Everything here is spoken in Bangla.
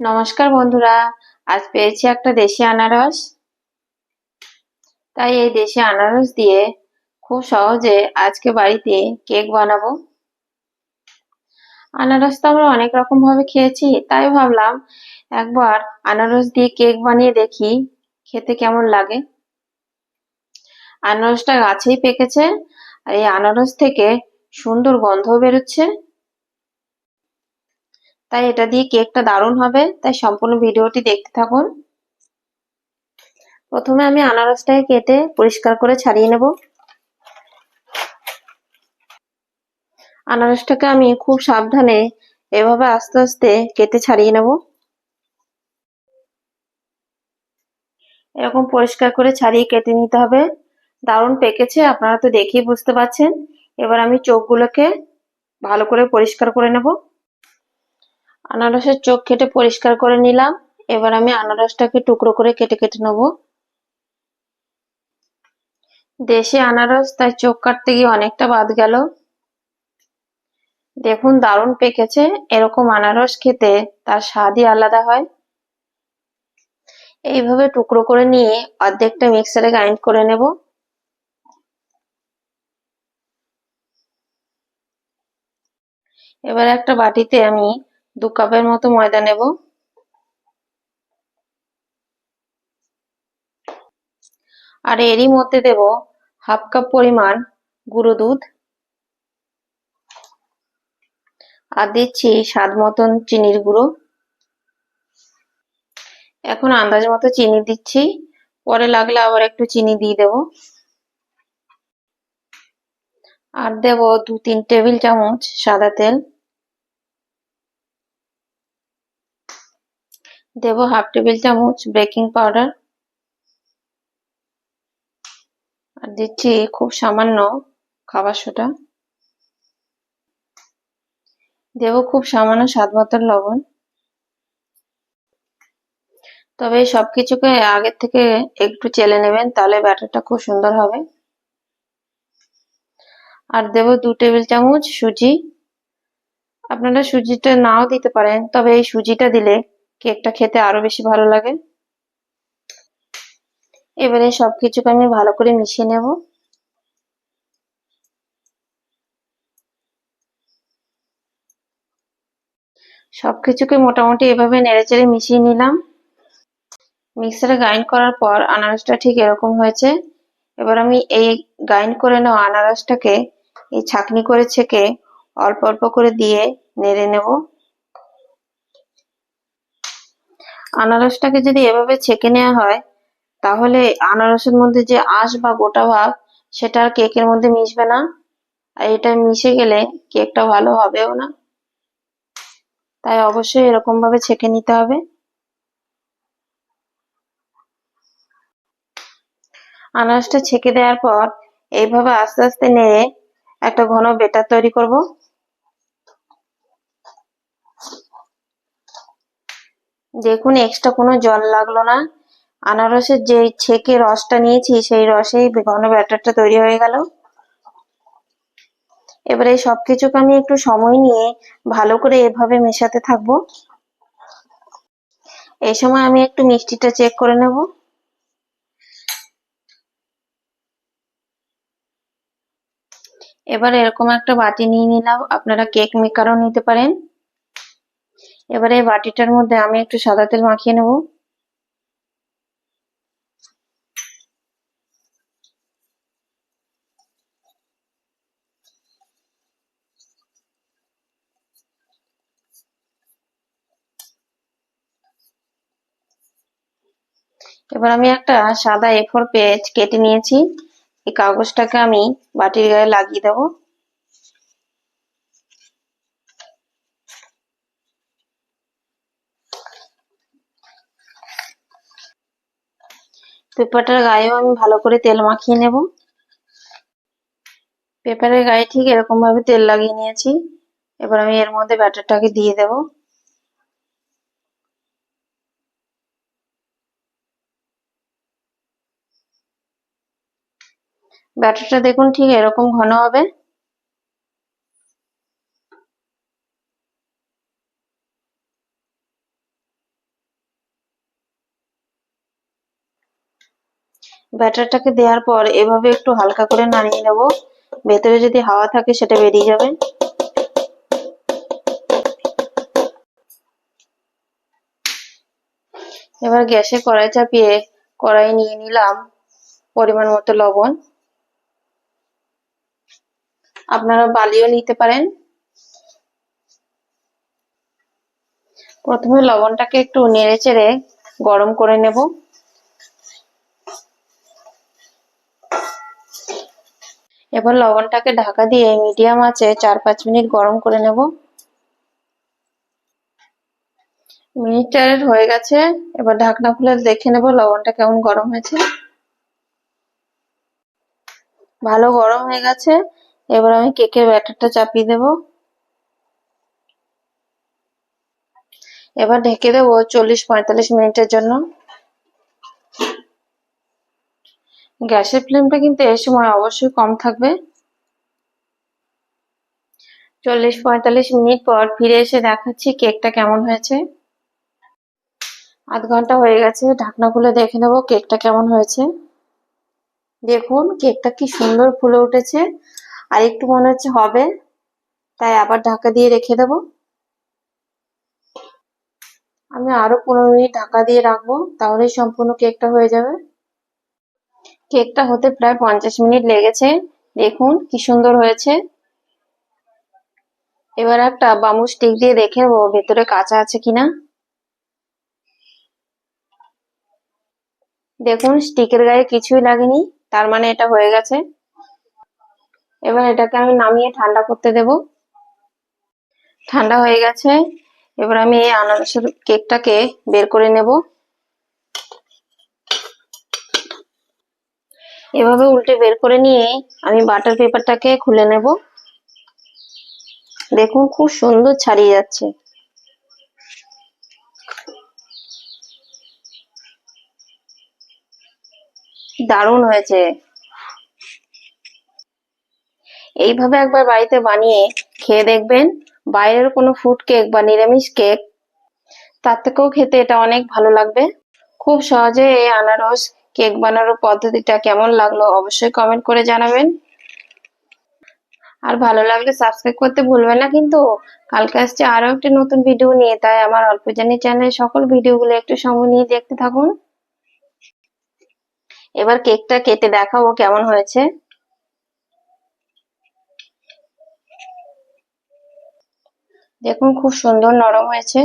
নমস্কার বন্ধুরা, আজ পেয়েছি একটা দেশি আনারস। তাই এই দেশি আনারস দিয়ে খুব সহজে আজকে বাড়িতে কেক বানাবো। আনারস তো আমরা অনেক রকম ভাবে খেয়েছি, তাই ভাবলাম একবার আনারস দিয়ে কেক বানিয়ে দেখি, খেতে কেমন লাগে। আনারসটা গাছেই পেকেছে, আর এই আনারস থেকে সুন্দর গন্ধ বেরোচ্ছে। তাই এটা দিয়ে কেকটা দারুণ হবে। তাই সম্পূর্ণ ভিডিওটি দেখতে থাকুন। প্রথমে আমি আনারসটাকে কেটে পরিষ্কার করে ছাড়িয়ে নেব। আনারসটাকে আমি খুব সাবধানে এভাবে আস্তে আস্তে কেটে ছাড়িয়ে নেব। এরকম পরিষ্কার করে ছাড়িয়ে কেটে নিতে হবে। দারুণ পেকেছে, আপনারা তো দেখেই বুঝতে পারছেন। এবার আমি চোখগুলোকে ভালো করে পরিষ্কার করে নেব। আনারসের চোখ কেটে পরিষ্কার করে নিলাম। এবার আমি আনারসটাকে টুকরো করে কেটে কেটে নেব। দেশি আনারস, তাই চোখ কাটতে গিয়ে অনেকটা বাদ গেল। দেখুন, দারুণ পেকেছে। এরকম আনারস খেতে তার স্বাদই আলাদা হয়। এইভাবে টুকরো করে নিয়ে অর্ধেকটা মিক্সারে গ্রাইন্ড করে নেব। এবার একটা বাটিতে আমি দু কাপের মতো ময়দা নেব। আর এরই মধ্যে দেব হাফ কাপ পরিমাণ গুঁড়ো দুধ। আর দিচ্ছি স্বাদ মতন চিনির গুঁড়ো। এখন আন্দাজ মতো চিনি দিচ্ছি। পরে লাগলে আবার একটু চিনি দিয়ে দেব। আর দেব দু তিন টেবিল চামচ সাদা তেল। দেব হাফ টেবিল চামচ বেকিং পাউডার আর দিচ্ছি খুব সামান্য খাবার সোডা। দেব খুব সামান্য স্বাদ মতন লবণ। তবে সব কিছুকে আগের থেকে একটু চেলে নেবেন, তাহলে ব্যাটারটা খুব সুন্দর হবে। আর দেব দু টেবিল চামচ সুজি। আপনারা সুজিটা নাও দিতে পারেন, তবে এই সুজিটা দিলে কেকটা খেতে আরও বেশি ভালো লাগে। এবারে সবকিছুকে আমি ভালো করে মিশিয়ে নেব। সবকিছুকে মোটামুটি এভাবে নেড়েচেড়ে মিশিয়ে নিলাম। মিক্সারে গ্রাইন্ড করার পর আনারসটা ঠিক এরকম হয়েছে। এবার আমি এই গ্রাইন্ড করে নেওয়া আনারসটাকে এই ছাকনি করে ছেঁকে অল্প অল্প করে দিয়ে নেড়ে নেব। আনারসটাকে যদি এভাবে ছেঁকে নেওয়া হয়, তাহলে আনারসের মধ্যে যে আঁশ বা গোটা ভাব, সেটা আর কেকের মধ্যে মিশবে না। আর এটা মিশে গেলে কেকটা ভালো হবেও না। তাই অবশ্যই এরকম ভাবে ছেঁকে নিতে হবে। আনারসটা ছেঁকে দেওয়ার পর এইভাবে আস্তে আস্তে নেড়ে একটা ঘন বেটার তৈরি করব। দেখুন এক্সট্রা কোনো জল লাগল না। আনারসের যে ছেঁকে রসটা নিয়েছি, সেই রসেই ঘন ব্যাটারটা তৈরি হয়ে গেল। এবারে সবকিছুকে আমি একটু সময় নিয়ে ভালো করে এভাবে মেশাতে থাকব। এই সময় আমি একটু মিষ্টিটা চেক করে নেব। এবার এরকম একটা বাটি নিয়ে নিলাম। আপনারা কেক মেকারও নিতে পারেন। এবারে এই বাটিটার মধ্যে আমি একটু সাদা তেল মাখিয়ে নেব। এবার আমি একটা সাদা এ ফোর পেজ কেটে নিয়েছি। এই কাগজটাকে আমি বাটির গায়ে লাগিয়ে দেব। পেপারটার গায়েও আমি ভালো করে তেল মাখিয়ে নেব। পেপারের গায়ে ঠিক এরকম ভাবে তেল লাগিয়ে নিয়েছি। এবার আমি এর মধ্যে ব্যাটারটাকে দিয়ে দেব। ব্যাটারটা দেখুন ঠিক এরকম ঘন হবে। ব্যাটারটাকে দেওয়ার পর এভাবে একটু হালকা করে নাড়িয়ে নেব। ভেতরে যদি হাওয়া থাকে সেটা বেরিয়ে যাবে। এবার গ্যাসে কড়াই চাপিয়ে কড়াই নিয়ে নিলাম পরিমাণ মতো লবণ। আপনারা বালিও নিতে পারেন। প্রথমে লবণটাকে একটু নেড়ে চেড়ে গরম করে নেব। এবার লবণটাকে ঢাকা দিয়ে মিডিয়াম আঁচে চার পাঁচ মিনিট গরম করে নেব। মিনিট হয়ে গেছে, এবার ঢাকনা খুলে দেখে নেব লবণটা কেমন গরম হয়েছে। ভালো গরম হয়ে গেছে, এবার আমি কেকের ব্যাটারটা চাপিয়ে দেব। এবার ঢেকে দেবো চল্লিশ পঁয়তাল্লিশ মিনিটের জন্য। গ্যাসের ফ্লেমটা কিন্তু এই সময় অবশ্যই কম থাকবে। চল্লিশ পঁয়তাল্লিশ মিনিট পর ফিরে এসে দেখাচ্ছি কেকটা কেমন হয়েছে। আধ ঘণ্টা হয়ে গেছে, ঢাকনা খুলে দেখে নেব কেকটা কেমন হয়েছে। দেখুন, কেকটা কি সুন্দর ফুলে উঠেছে। আর একটু মনে হচ্ছে হবে, তাই আবার ঢাকা দিয়ে রেখে দেব। আমি আরও পনেরো মিনিট ঢাকা দিয়ে রাখব, তাহলেই সম্পূর্ণ কেকটা হয়ে যাবে। কেকটা হতে প্রায় পঞ্চাশ মিনিট লেগেছে। দেখুন কি সুন্দর হয়েছে। এবার একটা বামু স্টিক দিয়ে দেখে নেব ভেতরে কাঁচা আছে কিনা। দেখুন স্টিকের গায়ে কিছুই লাগেনি, তার মানে এটা হয়ে গেছে। এবার এটাকে আমি নামিয়ে ঠান্ডা করতে দেব। ঠান্ডা হয়ে গেছে। এবার আমি এই আনারসের কেকটাকে বের করে নেব। এভাবে উল্টে বের করে নিয়ে আমি বাটার পেপারটাকে খুলে নেব। দেখুন, খুব সুন্দর ছাড়িয়ে যাচ্ছে। দারুণ হয়েছে। এইভাবে একবার বাড়িতে বানিয়ে খেয়ে দেখবেন, বাইরের কোনো ফুড কেক বা নিরামিষ কেক তার থেকেও খেতে এটা অনেক ভালো লাগবে। খুব সহজে এই আনারস কেক বানানোর পদ্ধতিটা কেমন লাগল অবশ্যই কমেন্ট করে জানাবেন। আর ভালো লাগলে সাবস্ক্রাইব করতে ভুলবেন না কিন্তু কালকে আসছে আরও একটি নতুন ভিডিও নিয়ে, তাই আমার অল্প জানি চ্যানেলের সকল ভিডিওগুলো একটু সময় নিয়ে দেখতে থাকুন। এবার কেকটা কেটে দেখাবো কেমন হয়েছে। দেখুন খুব সুন্দর নরম হয়েছে।